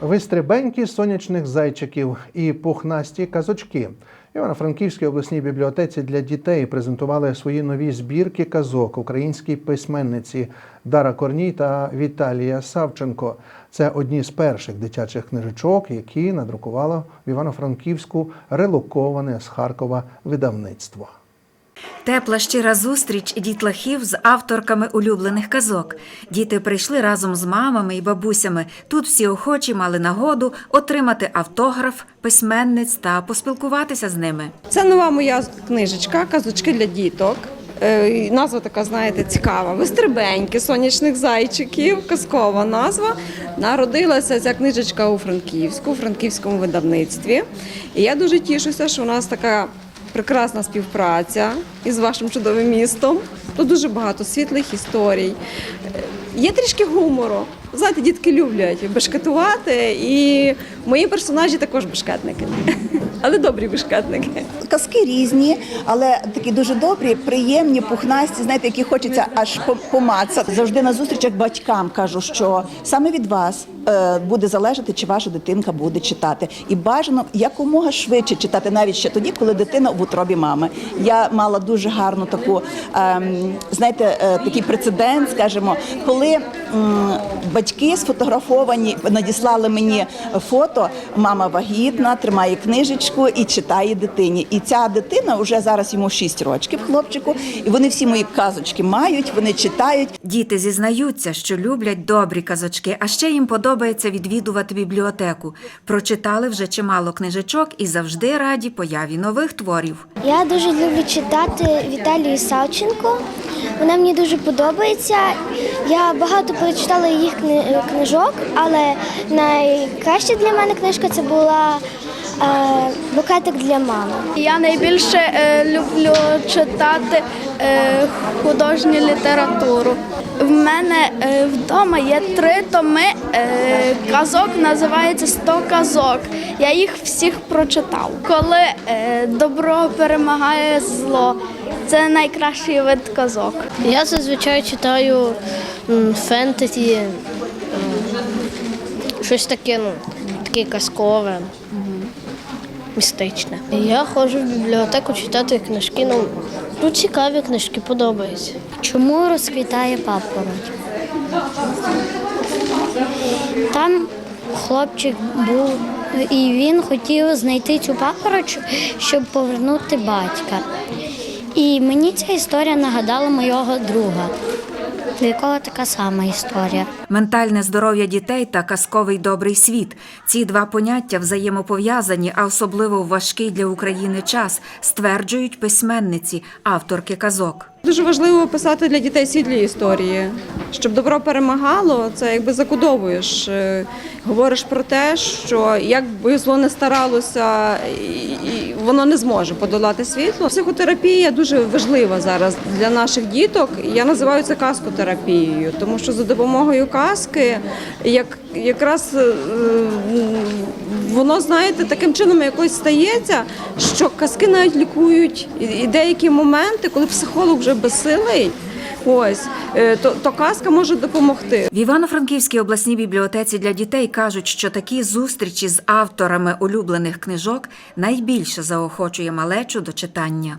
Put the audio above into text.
Вистрибенькі сонячних зайчиків і пухнасті казочки. Івано-Франківській обласній бібліотеці для дітей презентували свої нові збірки казок українській письменниці Дара Корній та Віталія Савченко. Це одні з перших дитячих книжечок, які надрукувало в Івано-Франківську релоковане з Харкова видавництво. Тепла щира зустріч дітлахів з авторками улюблених казок. Діти прийшли разом з мамами і бабусями. Тут всі охочі мали нагоду отримати автограф письменниць та поспілкуватися з ними. Це нова моя книжечка Казочки для діток. Е, Назва така, знаєте, цікава. Вистребеньки, сонячних зайчиків, казкова назва. Народилася ця книжечка у Франківську, у франківському видавництві. І я дуже тішуся, що у нас така прекрасна співпраця із вашим чудовим містом. Тут дуже багато світлих історій. Е, Є трішки гумору. Знаєте, дітки люблять бешкетувати, і мої персонажі також бешкетники, але добрі бешкетники. Казки різні, але такі дуже добрі, приємні, пухнасті, знаєте, які хочеться аж помацати. Завжди на зустрічах батькам кажу, що саме від вас буде залежати, чи ваша дитинка буде читати. І бажано якомога швидше читати, навіть ще тоді, коли дитина в утробі мами. Я мала дуже гарну таку, ем, знаєте, е, такий прецедент, скажімо, коли батьки сфотографовані, надіслали мені фото. Мама вагітна, тримає книжечку і читає дитині. І ця дитина вже зараз йому 6 років, хлопчику, і вони всі мої казочки мають, вони читають. Діти зізнаються, що люблять добрі казочки, а ще їм подобається відвідувати бібліотеку. Прочитали вже чимало книжечок і завжди раді появі нових творів. Я дуже люблю читати Віталію Савченко. Вона мені дуже подобається. Я багато прочитала їх кни- книжок, але найкраща для мене книжка це була букетик для мами. Я найбільше е, люблю читати е, художню літературу. В мене е, вдома є три томи е, казок, називається «100 казок. Я їх всіх прочитав. Коли е, добро перемагає зло, це найкращий вид казок. Я зазвичай читаю м, фентезі, м, щось таке, ну, таке казкове, містичне. Я ходжу в бібліотеку читати книжки. Ну, ну цікаві книжки, подобаються. Чому розквітає папороть? Там хлопчик був, і він хотів знайти цю папороть, щоб повернути батька. І мені ця історія нагадала мого друга, якого така сама історія. Ментальне здоров'я дітей та казковий добрий світ. Ці два поняття взаємопов'язані, а особливо в важкий для України час, стверджують письменниці, авторки казок. Дуже важливо писати для дітей світлі історії, щоб добро перемагало. Це якби закодовуєш. е, Говориш про те, що як би зло не старалося, і- воно не зможе подолати світло. Психотерапія дуже важлива зараз для наших діток. Я називаю це казкотерапією, тому що за допомогою казки, як якраз е, воно знаєте таким чином якось стається, що казки навіть лікують і деякі моменти, коли психолог вже безсилий. Ось е, то, то казка може допомогти. В Івано-Франківській обласній бібліотеці для дітей кажуть, що такі зустрічі з авторами улюблених книжок найбільше заохочує малечу до читання.